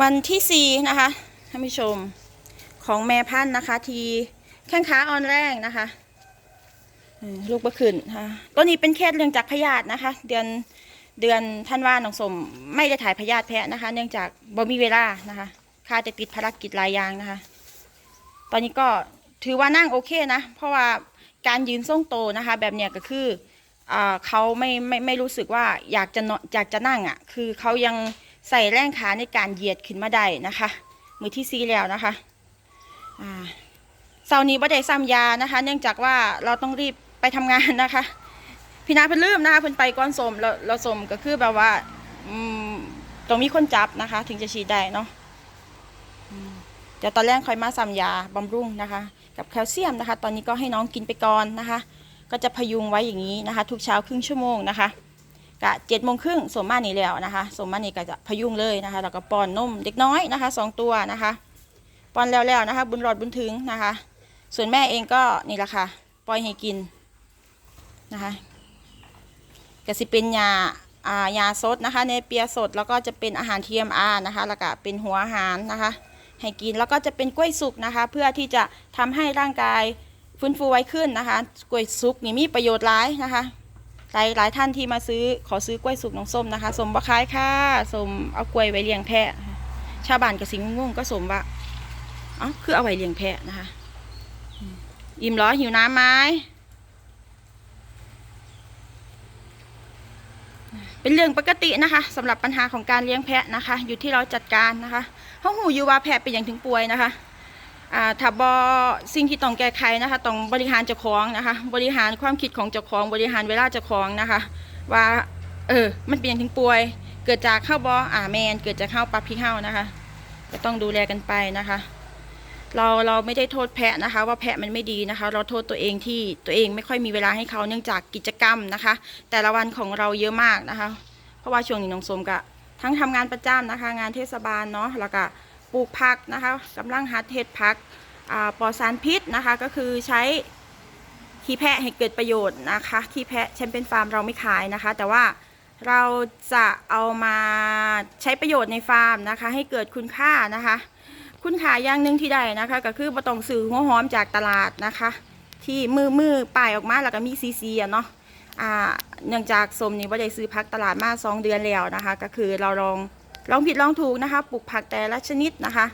วันที่สี่นะคะท่านผู้ชมของแม่พันธุ์นะคะ ทีแข้งขาอ่อนแรงนะคะลูกประขึ้นค่ะตัวนี้เป็นเคสเรื่องจากพยาธินะคะ เดือนเดือนท่านว่าน้องสมไม่ได้ถ่ายพยาธิแพะนะคะ เนื่องจากบ่มีเวลานะคะค่าจะติดภารกิจหลายอย่างนะคะ ตอนนี้ก็ถือว่านั่งโอเคนะ เพราะว่าการยืนทรงโตนะคะ แบบเนี้ยก็คืออเขาไม่ไม่ไม่รู้สึกว่าอยากจะนอนอยากจะนั่งอะ คือเขายัง ใส่แรงขาในการเหยียดขึ้นมาได้นะคะ มือที่ซีแล้วนะคะอ่าเสาร์นี้บ่ได้ซ้ำยานะคะ เนื่องจากว่าเราต้องรีบไปทำงานนะคะ พี่นาเพิ่นลืมนะคะเพิ่นไปก่อนสมเราเราสมก็คือแบบว่าต้องมีคนจับนะคะ ถึงจะฉีดได้เนาะเดี๋ยวตอนแรกคอยมาซ้ำยาบำรุงนะคะ กับแคลเซียมนะคะ ตอนนี้ก็ให้น้องกินไปก่อนนะคะ ก็จะพยุงไว้อย่างนี้นะคะ ทุกเช้าครึ่งชั่วโมงนะคะ กะเจ็ดโมงครึ่งสมมานี่แล้วนะคะสมมานี่ก็จะพยุงเลยนะคะแล้วก็ป้อนนมเด็กน้อยนะคะสองตัวนะคะป้อนแล้วๆนะคะ บุญรอดบุญถึงนะคะ ส่วนแม่เองก็นี่แหละค่ะปล่อยให้กินนะคะก็สิเป็นยาอ่ายาสดนะคะเนเปียสดแล้วก็จะเป็นอาหาร TMR นะคะแล้วก็เป็นหัวอาหารนะคะให้กินแล้วก็จะเป็นกล้วยสุกนะคะ เพื่อที่จะทำให้ร่างกายฟื้นฟูไว้ขึ้นนะคะกล้วยสุกนี่มีประโยชน์หลายนะคะ หลายหลายท่านที่มาซื้อขอซื้อกล้วยสุกน้องส้มนะคะสมบะคายค่ะสมเอากล้วยไว้เลี้ยงแพะ ชาวบ้านกับสิงงงก็สมว่าอ๋อคือเอาไว้เลี้ยงแพะนะคะอิ่มเหรอหิวน้ำไหมเป็นเรื่องปกตินะคะสำหรับปัญหาของการเลี้ยงแพะนะคะ อยู่ที่เราจัดการนะคะเขาหูอยู่ว่าแพทย์เป็นอย่างถึงป่วยนะคะ ถ้าบอสิ่งที่ต้องแก้ไขนะคะต้องบริหารเจ้าของนะคะ บริหารความคิดของเจ้าของ บริหารเวลาเจ้าของนะคะ ว่าเออมันเป็นอย่างถึงป่วย เกิดจากข้าวบออ่าแมนเกิดจากข้าวปรับพี่เข้านะคะ ก็ต้องดูแลกันไปนะคะ เราเราไม่ได้โทษแพะนะคะ ว่าแพะมันไม่ดีนะคะ เราโทษตัวเองที่ตัวเองไม่ค่อยมีเวลาให้เขาเนื่องจากกิจกรรมนะคะ แต่ละวันของเราเยอะมากนะคะ เพราะว่าช่วงนี้น้องสมกะทั้งทำงานประจำนะคะ งานเทศบาลเนาะแล้วก็ ปลูกผักนะคะกำลังหัดเห็ดผักปลอดสารพิษนะคะก็คือใช้ขี้แพะให้เกิดประโยชน์นะคะขี้แพะแชมเปี้ยนฟาร์มเราไม่ขายนะคะ แต่ว่าเราจะเอามาใช้ประโยชน์ในฟาร์มนะคะ ให้เกิดคุณค่านะคะ คุณค่าอย่างหนึ่งที่ได้นะคะก็คือบ่ต้องซื้อหัวหอมจากตลาดนะคะ ที่มือมือป้ายออกมาแล้วก็มีซีซีอะเนาะเนื่องจากสมนี่ว่าได้ซื้อผักตลาดมาสองเดือนแล้วนะคะ ก็คือเราลอง ลองผิดลองถูกนะคะปลูกผักแต่ละชนิดนะคะ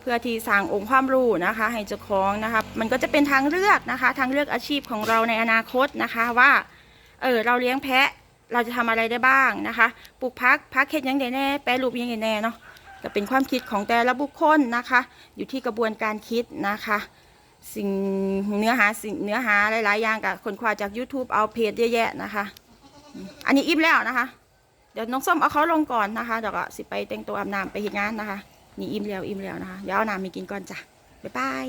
เพื่อที่สร้างองค์ความรู้นะคะให้เจ้าของนะคะมันก็จะเป็นทางเลือกนะคะ ทางเลือกอาชีพของเราในอนาคตนะคะว่าเออเราเลี้ยงแพะเราจะทำอะไรได้บ้างนะคะปลูกผักผักเห็ดยังไงแน่แปรรูปยังไงแน่เนาะก็เป็นความคิดของแต่ละบุคคลนะคะ อยู่ที่กระบวนการคิดนะคะ สิ่งเนื้อหาสิ่งเนื้อหาหลาย ๆ อย่างกับคนควาจาก YouTube เอาเพจเยอะแยะนะคะ อันนี้อิ่มแล้วนะคะ เดี๋ยวน้องส้มเอาเขาลงก่อนนะคะเดี๋ยวก็สิไปแต่งตัวอาบน้ำไปเห็นงานนะคะ นี่อิ่มแล้วอิ่มแล้วนะคะเดี๋ยวเอาน้ำมีกินก่อนจ้ะบ๊ายบาย